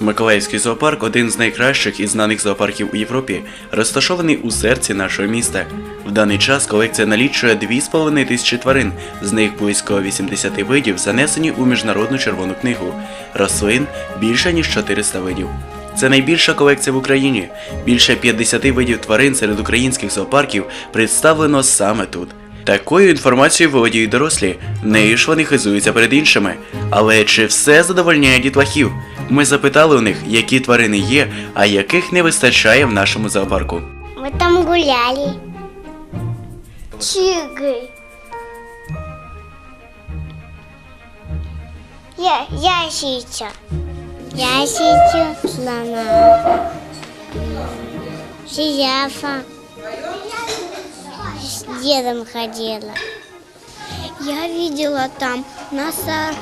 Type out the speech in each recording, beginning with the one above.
Миколаївський зоопарк один з найкращих і знаних зоопарків у Європі, розташований у серці нашого міста. В даний час колекція налічує 2,5 тисячі тварин, з них близько 80 видів занесені у міжнародну червону книгу. Рослин більше ніж 400 видів. Це найбільша колекція в Україні. Більше 50 видів тварин серед українських зоопарків представлено саме тут. Такою інформацією володіють дорослі, нею ж вони хизуються перед іншими. Але чи все задовольняє дітлахів? Ми запитали у них, які тварини є, а яких не вистачає в нашому зоопарку. Мы там гуляли. Тигры. Я, ящича. Ящича, слона. Жирафа. С дедом ходила. Я видела там носа,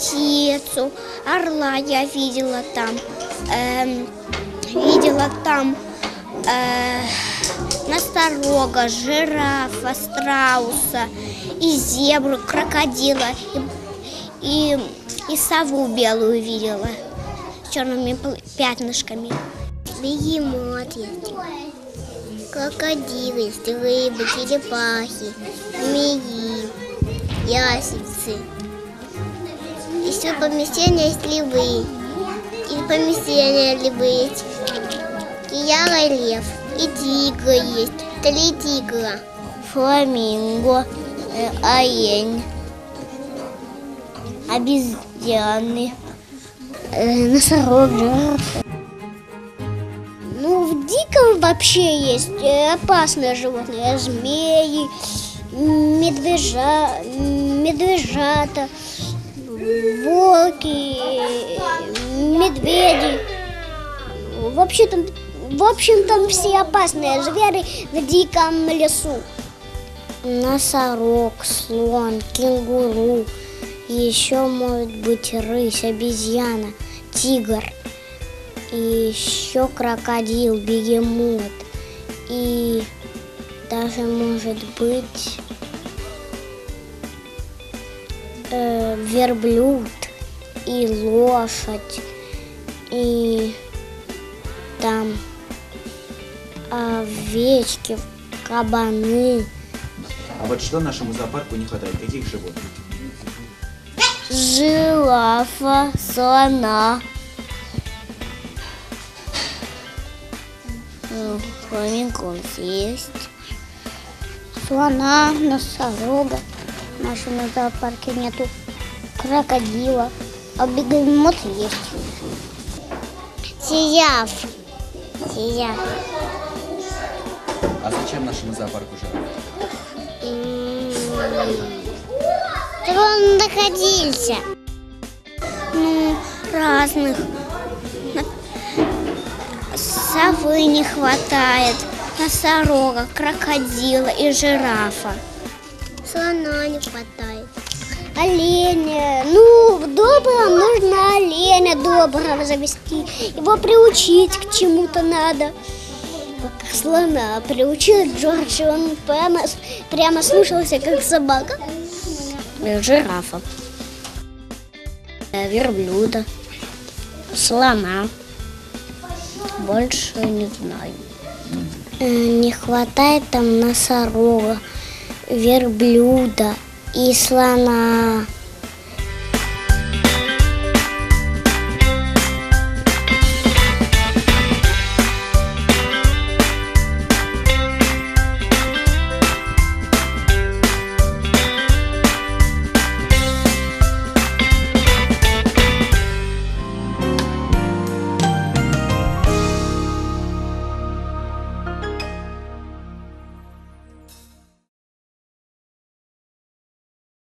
птицу, орла я видела там, эм, видела там э, носорога, жирафа, страуса, и зебру, крокодила, и, и, и сову белую видела с черными пятнышками. Бегемот есть. Крокодилы, есть, рыбы, черепахи, змеи, ящицы. Еще помещения есть львы. И помещения львы есть. И ярый лев. И тигры есть. Три тигра. Фламинго, э, олень, обезьяны, э, носорог. Ну, в диком вообще есть э, опасные животные. Змеи, медвежа, медвежата, волки, медведи. Вообще там, в общем, там все опасные звери в диком лесу. Носорог, слон, кенгуру, еще может быть рысь, обезьяна, тигр и еще крокодил, бегемот, и даже может быть э, верблюд и лошадь, и там овечки, кабаны, А вот что нашему зоопарку не хватает? Каких животных? жирафа, слона. Фламинго есть. Слона, носорога. В нашем зоопарке нету крокодила. А бегемот есть. Сияв. Сияв. А зачем нашему зоопарку жираф? Так он находился. Ну, разных. Совы не хватает, носорога, крокодила и жирафа. Слона не хватает. Оленя. Ну, доброго можно оленя доброго завести. Его приучить к чему-то надо. Как слона приучил Джордж, и он прямо, прямо слушался, как собака. Жирафа. Э, Верблюда. Слона. Больше не знаю. Э, Не хватает там носорога, верблюда и слона.